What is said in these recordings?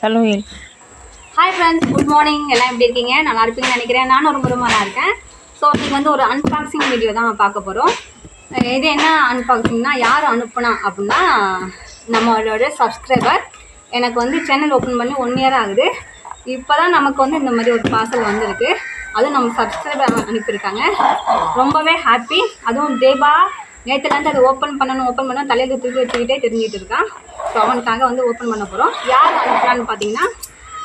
சொல்லுங்கள் hi friends good morning எல்லாம் எப்படி இருக்கீங்க? நல்லா இருப்பீங்கன்னு நினைக்கிறேன். நானும் ரொம்ப நல்லா இருக்கேன். ஸோ இன்னைக்கு வந்து ஒரு அன்பாக்சிங் வீடியோ தான் பார்க்க போகிறோம் இது என்ன அன்பாக்சிங்னா யார் அனுப்புனா அப்படின்னா நம்மளோட சப்ஸ்கிரைபர் எனக்கு வந்து சேனல் ஓப்பன் பண்ணி ஒன் இயர் ஆகுது. இப்போ தான் நமக்கு வந்து இந்த மாதிரி ஒரு பார்சல் வந்திருக்கு. அதுவும் நம்ம சப்ஸ்கிரைபர் அனுப்பியிருக்காங்க. ரொம்பவே ஹாப்பி அதுவும் தேபா நேற்றுலேருந்து அதை ஓப்பன் பண்ணணும் ஓப்பன் பண்ண தலையில் தூக்கி வச்சுக்கிட்டே தெரிஞ்சிட்டு இருக்கான் ஸோ அவனுக்காக வந்து ஓப்பன் பண்ண போகிறோம் யார் அனுப்புறான்னு பார்த்தீங்கன்னா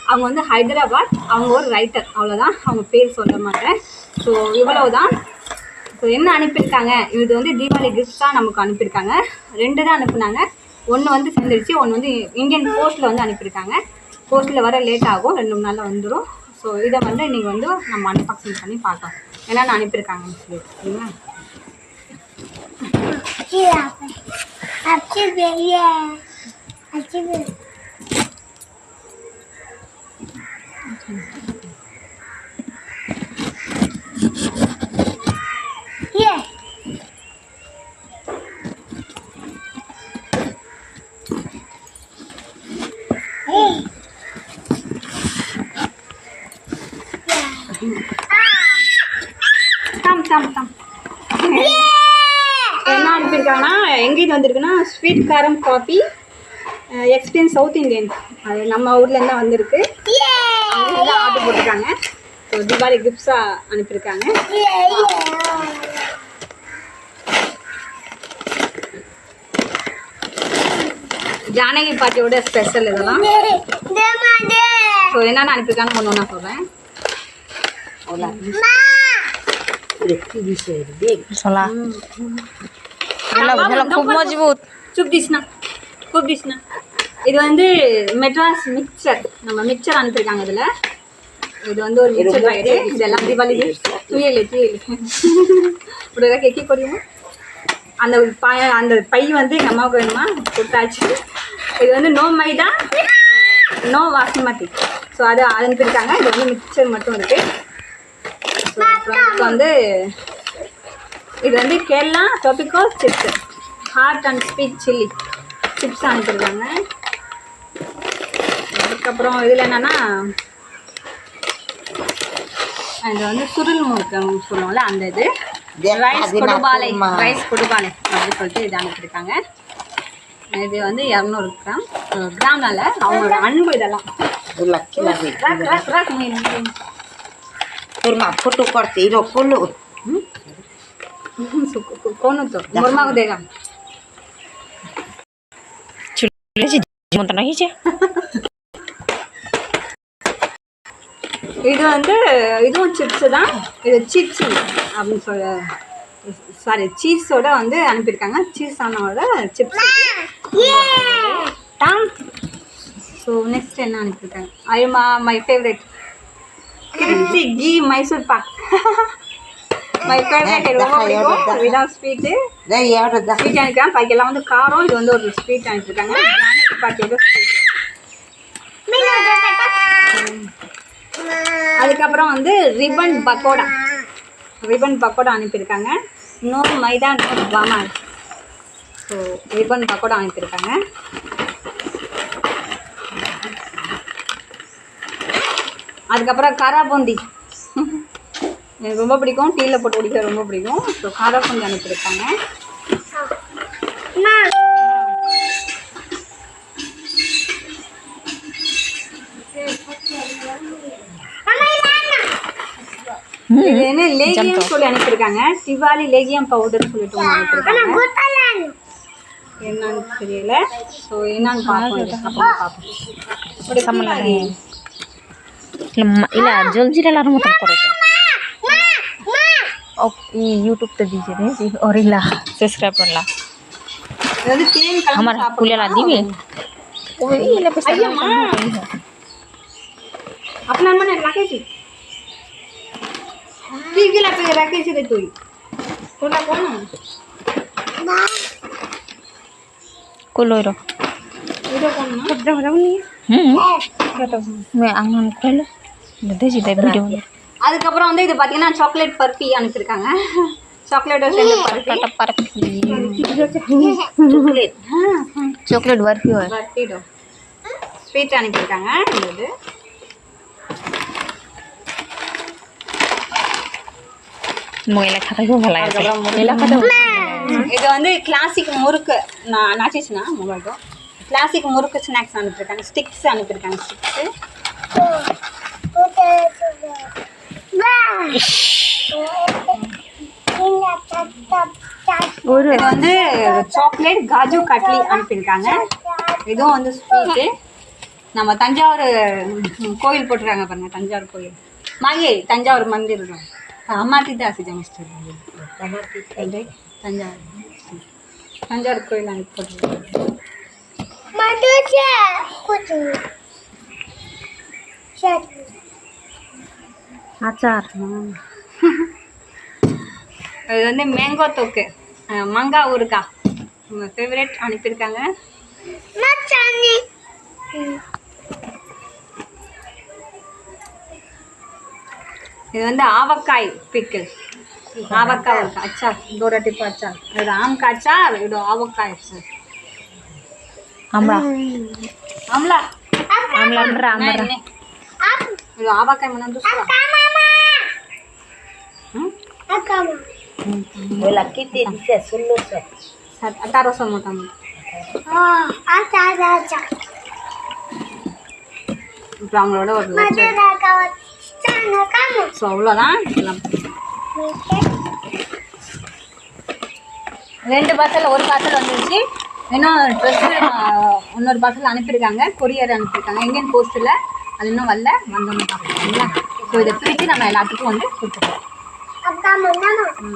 அவங்க வந்து ஹைதராபாத் அவங்க ஒரு ரைட்டர் அவ்வளோதான் அவங்க பேர் சொல்ல மாட்டேன். ஸோ இவ்வளவு தான் ஸோ என்ன அனுப்பியிருக்காங்க? இது வந்து தீபாவளி கிஃப்ட்ஸாக நமக்கு அனுப்பியிருக்காங்க. ரெண்டு தான் அனுப்புனாங்க. ஒன்று வந்து சேர்ந்துருச்சு ஒன்று வந்து இந்தியன் போஸ்ட்டில் வந்து அனுப்பியிருக்காங்க. போஸ்ட்டில் வர லேட் ஆகும் ரெண்டு மூணு நாளில் வந்துடும் ஸோ இதை வந்து நீங்கள் வந்து நம்ம அன்பாக்சிங் பண்ணி பார்க்கலாம். என்னென்ன அனுப்பியிருக்காங்கன்னு சொல்லி I'm Aqui, vem, I'm vem. வந்திருக்குன்னா ஸ்வீட் காரம் காஃபி எக்ஸ்பீரியன்ஸ் சவுத் இந்தியன் அது நம்ம ஊர்லேருந்து தான் வந்திருக்கு. ஆர்டர் போட்டிருக்காங்க. ஸோ தீபாவளி கிஃப்ட்ஸாக அனுப்பியிருக்காங்க. ஜானகி பாட்டியோட ஸ்பெஷல் இதெல்லாம். ஸோ என்னென்ன அனுப்பியிருக்காங்க ஒன்று ஒன்றா சொல்கிறேன் அவ்வளோ சொல்லா. ह्याला खूप मजबूत चूप दिस ना खूप இது வந்து மெட்ராஸ் மிக்சர். நம்ம மிக்சர் அனுப்பிச்சிருக்காங்க இதில். இது வந்து ஒரு மிக்சர் ஆயிடு இதெல்லாம் தீபாவளி. தூயலு இப்படி இப்படிதான் கேட்க குறையுமா அந்த பாய அந்த பை வந்து எங்கள் அம்மாவுக்கு வேணுமா? கொடுத்தாச்சு. இது வந்து நோ மைதா நோ வாசிமதி ஸோ அதை அனுப்பியிருக்காங்க. இது வந்து மிக்சர் மட்டும் இருக்குது ஸோ வந்து இது வந்து Kerala tapioca chips hot and sweet chilli chips அனுப்பியிருக்காங்க. அதுக்கப்புறம் இதில் என்னென்னா இது வந்து சுருள் முறுக்கம் சொல்லுவோம்ல அந்த இது. ரைஸ் கொடுபாலை ரைஸ் கொடுபாலை அப்படின்னு சொல்லிட்டு இது அனுப்பியிருக்காங்க. இது வந்து இரநூறு கிராம். கிராம்னால அவங்களோட அன்பு இதெல்லாம். ராக், ராக், ராக், மீன். କହୁନ ତ ମୋର ମାକୁ ଦେଗା மொத்தம் நகைச்சு இது வந்து இதுவும் சிப்ஸு தான். இது சீப்ஸி அப்படின்னு சொல்ல சாரி சீப்ஸோட வந்து அனுப்பியிருக்காங்க. சீஸ் ஆனோட சிப்ஸ் டாம் ஸோ நெக்ஸ்ட் என்ன அனுப்பியிருக்காங்க? ஐ மா மை ஃபேவரட் கீ மைசூர் பாக் ಮೈ ಕಡೆ ಹೆಡ್ விதான் ஸ்வீட்டு ஸ்வீட் அனுப்பிக்கலாம் பாக்கெல்லாம் வந்து காரம் இது வந்து ஒரு ஸ்வீட் அனுப்பிச்சிருக்காங்க பாக்கெட்டு அதுக்கப்புறம் வந்து ரிபன் பக்கோடா ரிபன் பக்கோடா அனுப்பியிருக்காங்க. நோ மைதா நோ பாமா ஸோ ரிபன் பக்கோடா அனுப்பியிருக்காங்க. அதுக்கப்புறம் கரா பூந்தி. எனக்கு ரொம்ப பிடிக்கும். டீயில் போட்டு குடிக்க ரொம்ப பிடிக்கும். ஸோ காரம் கொஞ்சம் அனுப்பியிருக்காங்க. என்ன லேகியம் சொல்லி அனுப்பியிருக்காங்க. திவாலி லேகியம் பவுடர் சொல்லிட்டு அனுப்பியிருக்காங்க. என்னன்னு தெரியல. ஸோ என்னன்னு பார்ப்போம். இல்லை இல்லை ஜல்ஜீரெல்லாம் ரொம்ப யூடியூப் தெரிஞ்சது ஒரு இல்லை சப்ஸ்கிரைப் பண்ணலாம் আমার কুলেলা দিবে? ওই এলে পেছনে আপনার মানে রাখেছি? কি গিলা তুই রাখেছি রে তুই? কোনটা কোন? না কুলোই এটা কোন না যাব যাব নি হুম হ্যাঁ। আমি আঙন খাইলে দেখেছি তাই ভিডিও அதுக்கப்புறம் வந்து இது பார்த்தீங்கன்னா சாக்லேட் பர்ஃபி அனுப்பிச்சிருக்காங்க. சாக்லேட்டோட சேர்ந்த பர்ஃபி சாக்லேட் பர்ஃபி பர்ஃபிடோ ஸ்வீட் அனுப்பியிருக்காங்க இது வந்து கிளாசிக் முறுக்கு. நான் நாச்சிச்சுனா முகழ்கோ கிளாசிக் முறுக்கு ஸ்நாக்ஸ் அனுப்பியிருக்காங்க ஸ்டிக்ஸ் அனுப்பியிருக்காங்க ஸ்டிக்ஸு ஒரு இது வந்து சாக்லேட் காஜு கட்லி அனுப்பியிருக்காங்க இதுவும் வந்து ஸ்வீட்டு நம்ம தஞ்சாவூர் கோயில் போட்டுருக்காங்க பாருங்க தஞ்சாவூர் கோயில். மாயே தஞ்சாவூர் மந்திர் அம்மாட்டி தாசி ஜமிஸ்டர் தஞ்சாவூர் தஞ்சாவூர் கோயில் அனுப்பி போட்டுருக்காங்க. அச்சார். இது வந்து மேங்கோ தொக்கு. மங்கா ஊருக்கா உங்கள் ஃபேவரேட் அனுப்பியிருக்காங்க. இது வந்து ஆவக்காய் பிக்கிள் ஆவக்காய் இருக்கா அச்சார். இதோட டிப்பு அச்சார். இது ஆம்கா அச்சார் இதோ ஆவக்காய் சார் ஆம்லா ஆம்லா ஆம்லா ஆம்லா आबा काय म्हणा दुसरा बोला किती दिसे सुल्लो सर अठारा सौ मोठा मोठा ब्राउन रोड सवलना ரெண்டு பார்சல் ஒரு பார்சல் வந்துருச்சு இன்னும் ட்ரெஸ் இன்னொரு பார்சல் அனுப்பியிருக்காங்க கொரியர் அனுப்பியிருக்காங்க இந்தியன் போஸ்ட்டில் அது இன்னும் வரல. வந்தோம்னு பார்க்கலாம். ஸோ இதை பிரித்து நம்ம எல்லாத்துக்கும் வந்து கொடுத்துருவோம்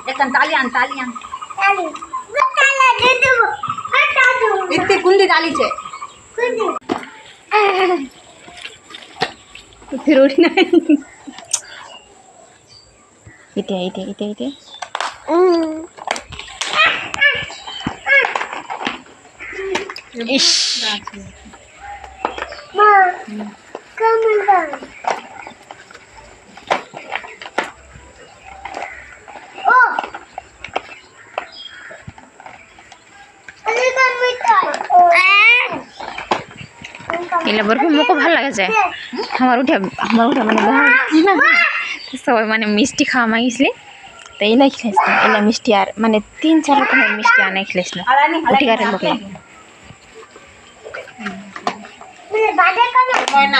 எத்தனை? தாலியான் தாலியான் இத்தி குண்டி தாலிச்சே. திருடி இட்டே இட்டே এলা বরফ মোকো ভালো লাগে যে আমার উঠে আমার উঠে মানে সবাই মানে মিষ্টি খাওয়া মাগিছিলে তো এলাই খেয়েছিলাম এলা মিষ্টি আর মানে তিন চার রকমের মিষ্টি আনাই খেলেছিলাম উঠে গাড়ি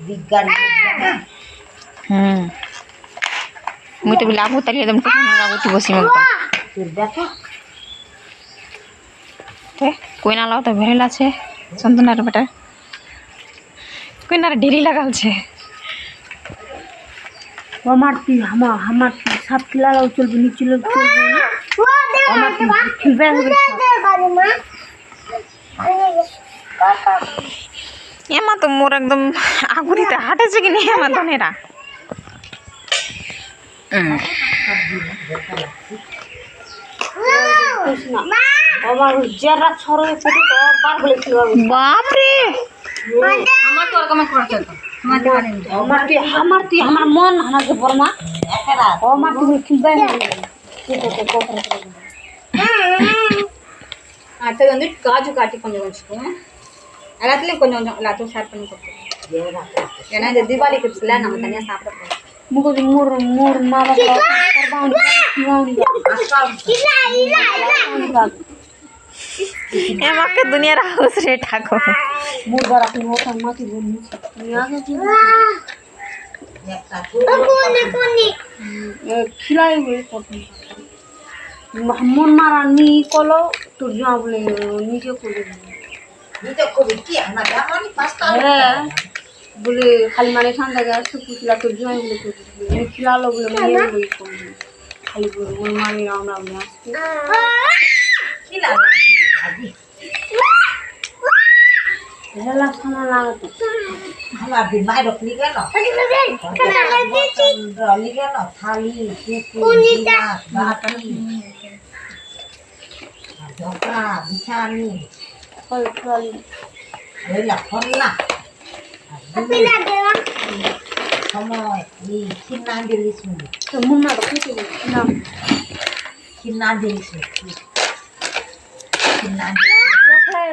বিজ্ঞান। হুম। মুই তো লাভ তালি একদম লাগুতি বসি মগ কইনা লাও তো ভেরেল আছে চন্দনার বেটা। কইনার ঢেরি লাগালছে। আমার তুই আমার আমার তুই সাপ লাগাও চলবে নিচে চলবে আমার হ্যাঁ। তুই এমা তো মোর একদম আগুরিতে হাঁটেছে কি নেই আমার ধনেরা আমার যারা ছড়ে ফেটে তো বার বলে খিলবে বাপরে আমার তো ওরকম খরচ হতো আমার তো পারেনি আমার তুই আমার তুই আমার মন হানাকে বর্মা একরা আমার তুই খিলবে அடுத்தது வந்து காஜு காட்டி கொஞ்சம் வச்சுக்கோங்க எல்லாத்துலேயும் கொஞ்சம் கொஞ்சம் எல்லாத்தையும் ஷேர் பண்ணி கொடுத்துருவோம் ఏరా ஏன்னா இந்த தீபாவளி கிப்ஸில் நம்ம தனியாக சாப்பிட போகிறோம் মুগো মোর মোর মা বাবা এমাকে দুনিয়ার হাউস রে ঠাকো মোর দ্বারা তুই ওটা মাটি বলনি একটা খিলাই মন মারা নি কলো তোর জমা বলে নিজে করে হ্যাঁ। বলে খালি মানে ঠান্ডা গ্যাস কুচলা তো জয় বলে কুচলি খিলালো বলে। মানে ওই খালি বলে ওই মানে আমরা বিছানি Folklore. Đây là con là. Tapi nak dalam. Kamu ni kina diri sini. Kamu nak apa sih? Kina. Kina diri sini. Kina.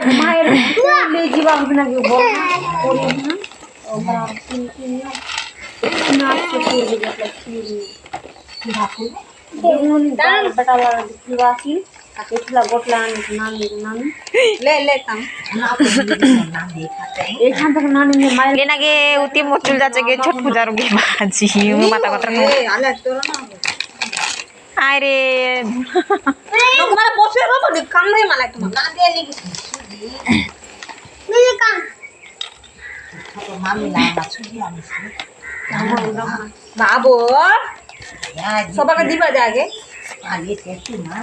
Mahir. Leji bang kena juga. Orang. Orang kini. Kina sekali juga lagi. Kina pun. Dengan dalam betul betul diwasin. ఇట్లా గొట్లా ನನಗೆ ಉತ್ತಿ ಮೊಚ್ಚುಲ್ ಜಾಚೆಗೆ ಛಟ್ ಪೂಜಾರುಗೆ ಬಾಜಿ ಮಾತಾಡ್ತಾರೆ আরে তোমার বসে রবো নি মানে কাম নাই মালাই মানে তোমার না দিয়ে নি। সবাকে দিবা আগে আগে। তেতি না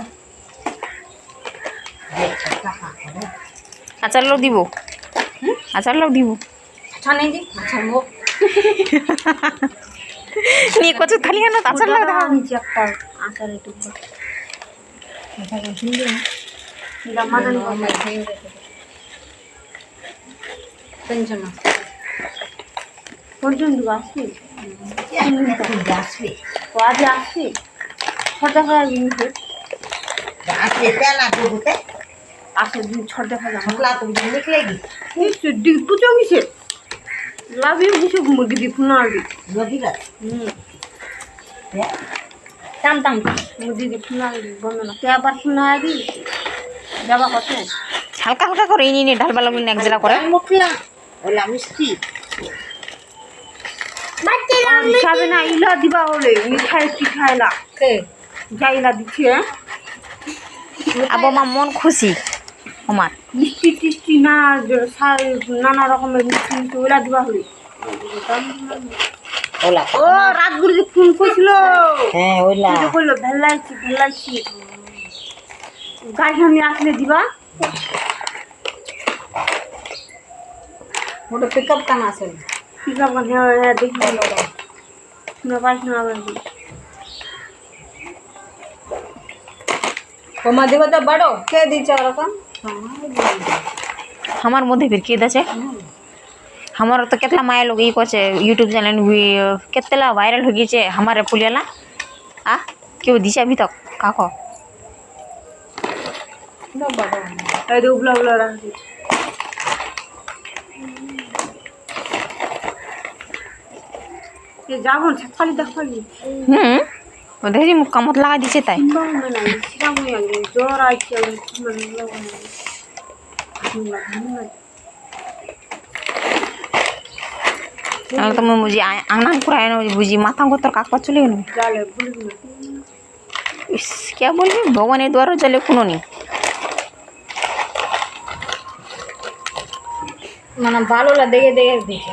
আচারলাও দিব। আচারলাও দিব। নিয়ে কচু থালি আনো আচারলাও দাও নিচে একটা আচার একটু পর্যন্ত আসবে। আসবে। আজ আসবে। ফটা ফটা জিনিস আসবে তেল আসবে आके दिन छोड़ दे खाना हम लात भी निकलेगी इस डी पूछोगी से लावी मुझे मुर्गी दी पुना आ गई लगी का हम्म ताम ताम मुर्गी दी पुना बनो ना क्या बात पुना आ गई যাবা কত হালকা হালকা করে নিয়ে নিয়ে ঢালবা লাগবে এক জেলা করে মুখলা ওলা মিষ্টি যাবে না ইলা দিবা ওলে মিঠাই মন খুশি আমার মিষ্টি টিষ্টি না নানা রকমের মিষ্টি মিষ্টি হলে। ওলা। ও রাতগুলো যে ফোন করছিল। হ্যাঁ ওলা। পুজো ভেলাইছি ভেলাইছি। গাড়ি নিয়ে আসলে দিবা। ওটা পিকআপ কাম আছে। আছে হ্যাঁ হ্যাঁ দেখি। তো বড় কে দিচ্ছে ওরকম? আমার মধ্যে ফির কেদ আছে हमारा तो कितना माया लोग ये कुछ यूट्यूब चैनल भी कितना वायरल हो गई है हमारे पुलियाला आ क्यों दिशा अभी तक काको उबला उबला ये जाबो छखाली दखाली हम्म দেখি কামত লাগা দিছে তাই তো মই বুঝি আংনা পুরাই বুঝি মাথা গোতর কাকা চলে গেল কে বলবি ভগবানের দ্বারও জলে কোনো নেই ভালো দেখে দেখে দেখে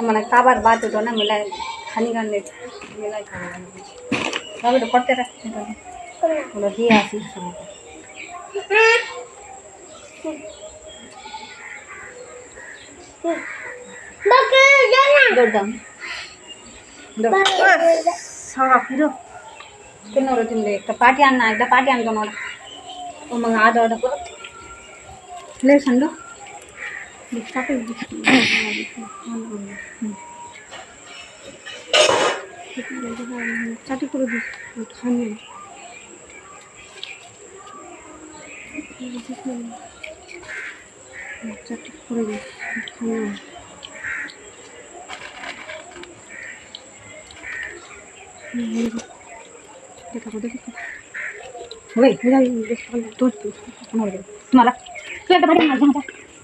మనకు కాబార్ బాత్ ఉన్నా మిలా హనీగా మిలా కాబట్టి కొట్టరా తీయాసి దొడ్డాం సాఫీరు తిన్నోరు తింది ఇక్కడ పాటి అన్న ఇక్కడ పాటి అంటున్నాడు మగ ఆదోడ లేచండు চাটি করে দিস খানি চাটি করে দিস ওই তুই তোমারা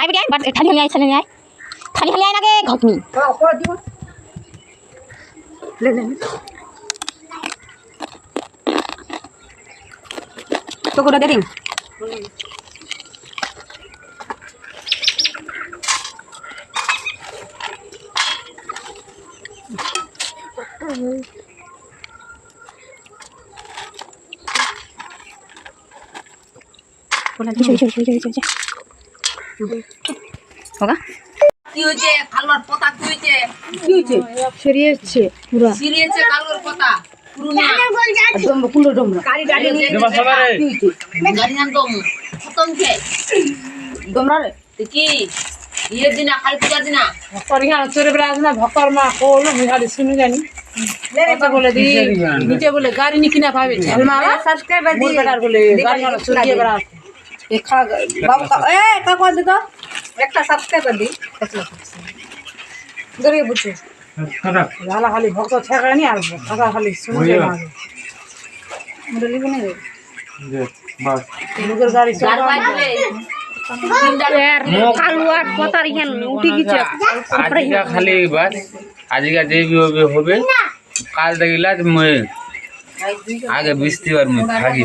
আয় বেটি আয় বাদ থালি হলে আয় থালি হলে আয় থালি হলে আয় নাগে ঘটনি লে লে তো করে দে দিন হোগা? কি হয়েছে? কালোর পাতা কি হয়েছে? কি হয়েছে? সরিয়েছে পুরা। সিরিয়েছে কালোর পাতা। ডমরা কুলো ডমরা। গাড়ি গাড়ি নিয়ে গাড়ি নাম তো খতম কে ডমরা রে। কি? ইয়ে দিনা কালী পূজা দিনা করিয়া চোরে বেড়া না ভকর মা কোল মিহালি শুনি জানি। বলে দি বলে গাড়ি নি কিনা পাবে সাবস্ক্রাইবার বলে গাড়ি বেড়া এ খা বাবু কা এ কাকা দে তো একটা সাবস্ক্রাইবার দি গরিয়ে বুঝছে ঝালা খালি ভক্ত ঠেকানি আর কথা খালি শুনি যায় না মোরে লিবো না রে লোকের গাড়ি গার পাই দিবে কালু আর পতার ইখান উঠি গেছে আজকে খালি বাস আজকে যে বি হবে হবে কাল দেখিলা মই আগে বৃষ্টিবার মই থাকি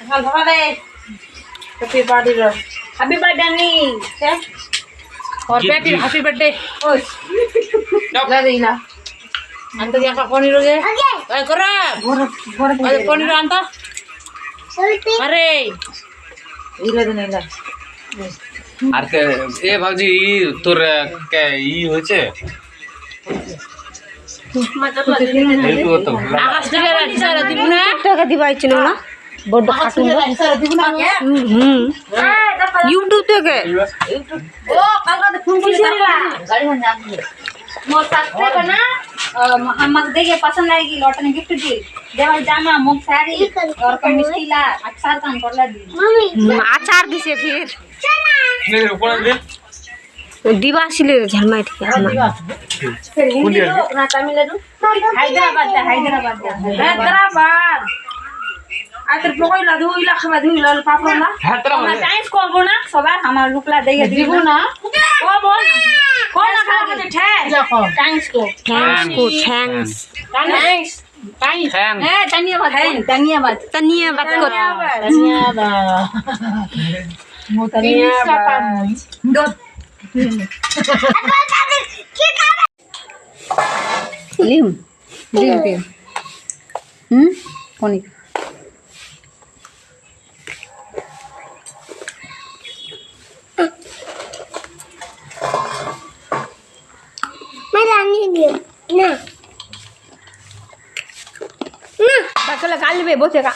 এখন ধরা দে বার্থডে হ্যাপি বার্থডে নি ওর পেটির হ্যাপি বার্থডে পনির আরে আর কে এ তোর কে ই হয়েছে আকাশ থেকে রাখছি আর দিব না টাকা দিবাইছিল না বড় কার্টুন সারা দিবু না হুম ইউটিউব থেকে ও কালকে ফোন করে গাড়ি হন যান मोर सब्सक्राइबर ना हमक देखे पसंद आएगी लौटने गिफ्ट दी देवल जामा मुख साड़ी और का मिष्टीला अक्षर कान करला दी আচার দিছে ফির উপরে দে দিবা ছিল ঝালমাই ঠিক আছে কুলিয়ে দে ना तमिलनाडु हैदराबाद दा हैदराबाद दा हैदराबाद আতের পকইলা ধুইলা খাবা ধুইলা পাপড়লা আমরা টাইম করব না সবার আমার লুকলা দিয়ে দিব না। কব কোন না। খাওয়া হচ্ছে ঠ্যাং। থ্যাংকস কো। থ্যাংকস কো থ্যাংকস থ্যাংকস হ্যাঁ, হ্যাঁ ধন্যবাদ। ধন্যবাদ। ধন্যবাদ। ধন্যবাদ। লিম লিম బట్టల కాళ్ళు పోయిపోతేగా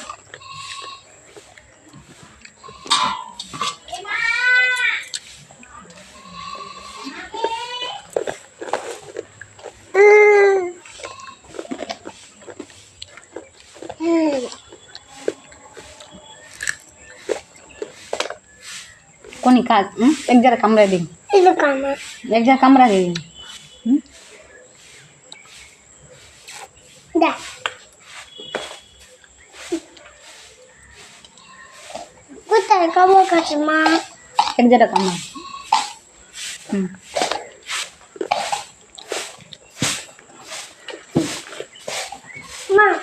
कोणी का एक जरा कमरा दे एक जरा कमरा दे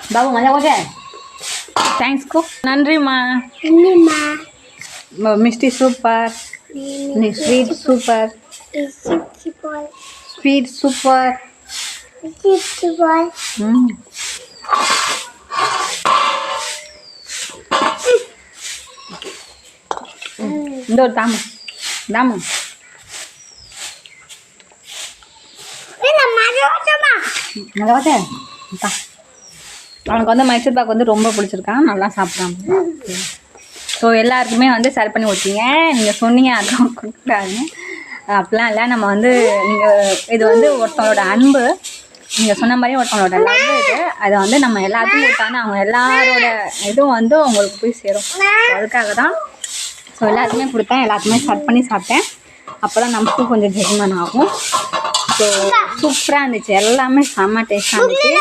Babu nggak nyakosnya? Thanks kok. Nandri ma. Nandri ma. Ma misty super. Ini sweet super. Sweet super. Sweet super. Sweet super. Hmm. இந்த ஒரு தாமு தாமு. அவனுக்கு வந்து மைசூர் பாக் வந்து ரொம்ப பிடிச்சிருக்கான் நல்லா சாப்பிட்றான் ஸோ எல்லாருக்குமே வந்து ஷேர் பண்ணி வச்சிங்க நீங்கள் சொன்னீங்க அதான் கொடுக்குறாருன்னு. அப்படிலாம் இல்லை. நம்ம வந்து நீங்கள் இது வந்து ஒருத்தவங்களோட அன்பு. நீங்கள் சொன்ன மாதிரி ஒருத்தவங்களோட லவ் இது. அதை வந்து நம்ம எல்லாத்தையும் கொடுத்தாங்கன்னா அவங்க எல்லாரோட இதுவும் வந்து உங்களுக்கு போய் சேரும். அதுக்காக தான் ஸோ எல்லாத்துக்குமே கொடுத்தேன். எல்லாத்துக்குமே ஷேர் பண்ணி சாப்பிட்டேன். அப்போ தான் நமக்கும் கொஞ்சம் ஜெர்மன் ஆகும். ஸோ சூப்பராக இருந்துச்சு. எல்லாமே செம்ம டேஸ்ட்டாக இருந்துச்சு.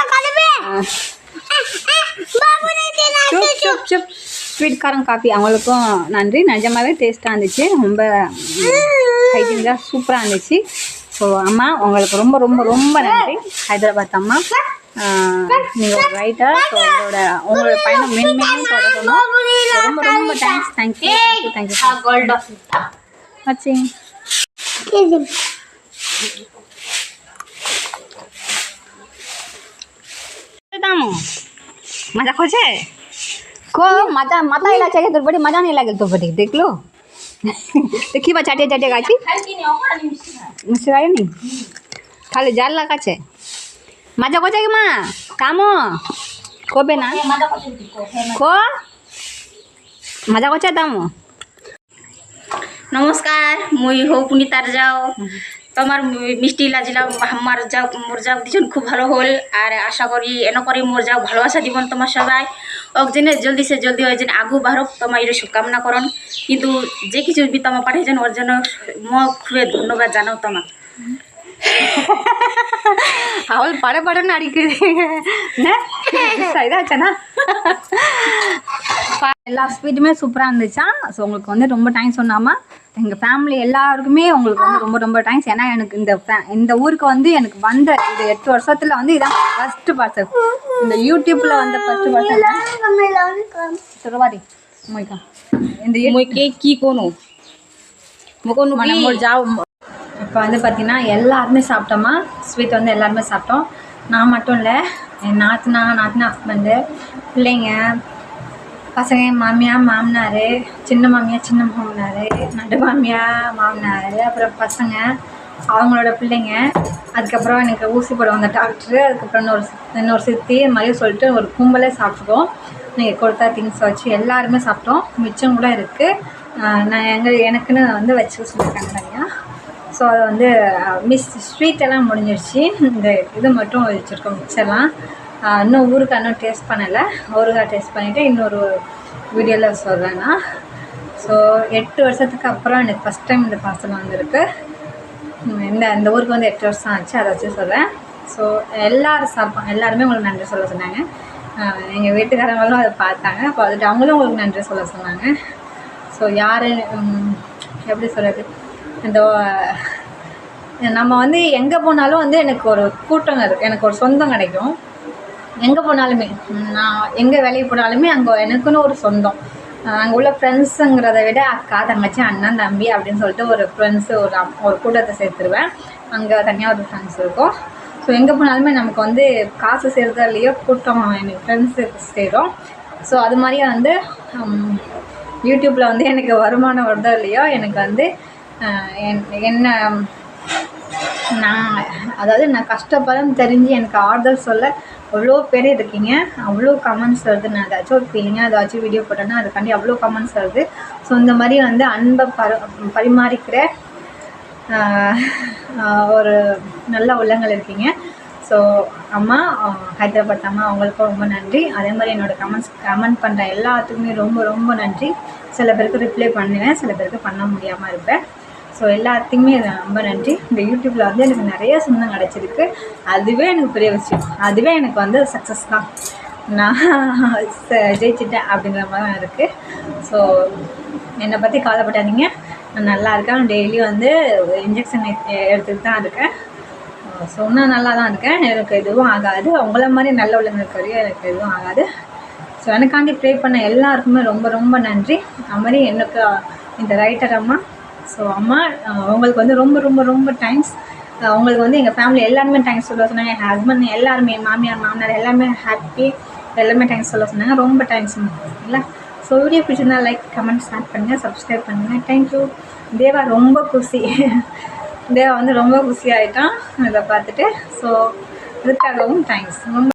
சுப் சுப் சுப் ஸ்வீட் காரம் காஃபி அவங்களுக்கும் நன்றி. நிஜமாவே டேஸ்ட்டாக இருந்துச்சு. ரொம்ப ஹைஜீனிக்காக சூப்பராக இருந்துச்சு. ஸோ அம்மா உங்களுக்கு ரொம்ப ரொம்ப ரொம்ப நன்றி. ஹைதராபாத் அம்மா. நீங்கள் ஒரு ரைட்டர் உங்களோட உங்களோட பயணம் மென்மேலும் தொடரணும் ரொம்ப ரொம்ப தேங்க்ஸ் தேங்க்யூ தேங்க்யூ தேங்க்யூ வச்சு মজা খোঁজে কো মাথা মাথা লাগছে তোর বডি মজা নেই লাগে তোর বডি দেখল তো কি বা চাটিয়ে চাটিয়ে গাছি মিশে গাড়ি নেই তাহলে জাল লাগাচ্ছে মাজা কোজা কি মা? কামো? কবে না? ক মাজা మజా দামো? নমস্কার মুই হো পুনিতার যাও। তোমার মিষ্টি লাজিলা আমার যাও মোর যাও দুজন খুব ভালো হল। আর আশা করি এন করি মোর যাও ভালোবাসা দিবন তোমার সবাই অকজনে জলদি সে জলদি ওই যেন আগু বাহরক তোমার এর শুভকামনা করন। কিন্তু যে কিছু বি তোমার পাঠিয়েছেন ওর জন্য ম খুবই ধন্যবাদ জানাও তোমার அவள் பட படம்னு அடிக்குது. என்ன? எல்லா ஸ்வீட்டுமே சூப்பராக இருந்துச்சா? ஸோ உங்களுக்கு வந்து ரொம்ப தேங்க்ஸ் சொன்னாமல் எங்கள் ஃபேமிலி எல்லாருக்குமே உங்களுக்கு வந்து ரொம்ப ரொம்ப தேங்க்ஸ் ஏன்னா எனக்கு இந்த இந்த ஊருக்கு வந்து எனக்கு வந்த இந்த எட்டு வருஷத்தில் வந்து இதான் ஃபஸ்ட்டு பார்சல் இந்த யூடியூப்பில் வந்த ஃபஸ்ட்டு பார்சல் சுரவாரி மொய்க்கா இந்த மொய்க்கே கீ கோணும் முகோன்னு நம்ம ஜாவ் இப்போ வந்து பார்த்தீங்கன்னா எல்லாருமே சாப்பிட்டோமா? ஸ்வீட் வந்து எல்லாருமே சாப்பிட்டோம். நான் மட்டும் இல்லை என் நாத்தனா நாத்தனா ஹஸ்பண்டு பிள்ளைங்க பசங்க என் மாமியார் மாமனார் சின்ன மாமியார் சின்ன மாமனார் நடு மாமியார் மாமனார் அப்புறம் பசங்க அவங்களோட பிள்ளைங்க. அதுக்கப்புறம் எனக்கு ஊசி போட வந்த டாக்டரு அதுக்கப்புறம் இன்னொரு இன்னொரு சித்தி இது மாதிரி சொல்லிட்டு ஒரு கும்பலே சாப்பிட்டுக்கோம் நீங்கள் கொடுத்தா திங்ஸ் வச்சு எல்லாருமே சாப்பிட்டோம். மிச்சம் கூட இருக்குது நான் எங்கள் எனக்குன்னு வந்து வச்சு சொல்லியிருக்காங்க நிறையா ஸோ அது வந்து மிஸ் ஸ்வீட்டெல்லாம் முடிஞ்சிருச்சு. இந்த இது மட்டும் வச்சுருக்கோம் மிக்சர்லாம் இன்னும் ஊருக்கு இன்னும் டேஸ்ட் பண்ணலை. ஊறுகாய் டேஸ்ட் பண்ணிவிட்டு இன்னொரு வீடியோவில் சொல்கிறேன் நான். ஸோ எட்டு வருஷத்துக்கு அப்புறம் எனக்கு ஃபஸ்ட் டைம் இந்த பார்சல் வந்திருக்கு. இந்த இந்த ஊருக்கு வந்து எட்டு வருஷம் ஆச்சு அதை வச்சு சொல்கிறேன் ஸோ எல்லாரும் சாப்பிட்டோம் எல்லாருமே உங்களுக்கு நன்றி சொல்ல சொன்னாங்க. எங்கள் வீட்டுக்காரங்களும் அதை பார்த்தாங்க. பார்த்துட்டு அவங்களும் உங்களுக்கு நன்றி சொல்ல சொன்னாங்க. ஸோ யார் எப்படி சொல்கிறது இந்த நம்ம வந்து எங்கே போனாலும் வந்து எனக்கு ஒரு கூட்டம் எனக்கு ஒரு சொந்தம் கிடைக்கும். எங்கே போனாலுமே நான் எங்கே வேலைக்கு போனாலுமே அங்கே எனக்குன்னு ஒரு சொந்தம். அங்கே உள்ள ஃப்ரெண்ட்ஸுங்கிறத விட அக்கா தங்கச்சி அண்ணன் தம்பி அப்படின்னு சொல்லிட்டு ஒரு ஃப்ரெண்ட்ஸு ஒரு ஒரு கூட்டத்தை சேர்த்துருவேன். அங்கே தனியாக ஒரு ஃப்ரெண்ட்ஸ் இருக்கும். ஸோ எங்கே போனாலுமே நமக்கு வந்து காசு சேர்றதோ இல்லையோ கூட்டம் எனக்கு ஃப்ரெண்ட்ஸு சேரும். ஸோ அது மாதிரியே வந்து யூடியூப்பில் வந்து எனக்கு வருமானம் வருதோ இல்லையோ எனக்கு வந்து என்ன நான் அதாவது நான் கஷ்டப்படம் தெரிஞ்சு எனக்கு ஆறுதல் சொல்ல அவ்வளோ பேர் இருக்கீங்க. அவ்வளோ கமெண்ட்ஸ் வருது. நான் ஏதாச்சும் ஒரு ஃபீலிங்காக ஏதாச்சும் வீடியோ போட்டேன்னா அதுக்காண்டி அவ்வளோ கமெண்ட்ஸ் வருது. ஸோ இந்த மாதிரி வந்து அன்பை பர பரிமாறிக்கிற ஒரு நல்ல உள்ளங்கள் இருக்கீங்க. ஸோ அம்மா ஹைதராபாத் அம்மா அவங்களுக்கும் ரொம்ப நன்றி. அதே மாதிரி என்னோட கமெண்ட்ஸ் கமெண்ட் பண்ணுற எல்லாத்துக்குமே ரொம்ப ரொம்ப நன்றி. சில பேருக்கு ரிப்ளை பண்ணுவேன். சில பேருக்கு பண்ண முடியாமல் இருப்பேன். ஸோ எல்லாத்துக்குமே ரொம்ப நன்றி. இந்த யூடியூப்பில் வந்து எனக்கு நிறைய சொந்தம் கிடச்சிருக்கு. அதுவே எனக்கு பெரிய விஷயம். அதுவே எனக்கு வந்து சக்ஸஸ் தான். நான் ஜெயிச்சிட்டேன் அப்படிங்கிற மாதிரி தான் இருக்குது ஸோ என்னை பற்றி கவலைப்பட்டாதீங்க நான் நல்லா இருக்கேன். டெய்லி வந்து இன்ஜெக்ஷன் எடுத்துகிட்டு தான் இருக்கேன். ஸோ இன்னும் நல்லா தான் இருக்கேன். எனக்கு எதுவும் ஆகாது. அவங்கள மாதிரி நல்ல உள்ளவங்களுக்கு வரையும் எனக்கு எதுவும் ஆகாது. ஸோ எனக்காண்டி ப்ரே பண்ண எல்லாருக்குமே ரொம்ப ரொம்ப நன்றி. அது மாதிரி எனக்கு இந்த ரைட்டர் அம்மா ஸோ அம்மா அவங்களுக்கு வந்து ரொம்ப ரொம்ப ரொம்ப தேங்க்ஸ் அவங்களுக்கு வந்து எங்கள் ஃபேமிலி எல்லாருமே தேங்க்ஸ் சொல்ல சொன்னாங்க. என் ஹஸ்பண்ட் எல்லாருமே மாமியார் மாமனார் எல்லாமே ஹாப்பி எல்லாமே தேங்க்ஸ் சொல்ல சொன்னாங்க. ரொம்ப தேங்க்ஸ் இல்லை ஸோ வீடியோ பிடிச்சிருந்தா லைக் கமெண்ட் ஸ்டார்ட் பண்ணுங்கள் சப்ஸ்கிரைப் பண்ணுங்கள் தேங்க்யூ தேவா ரொம்ப குஷி தேவா வந்து ரொம்ப குஷி ஆகிட்டான் இதை பார்த்துட்டு. ஸோ இதுக்காகவும் தேங்க்ஸ் ரொம்ப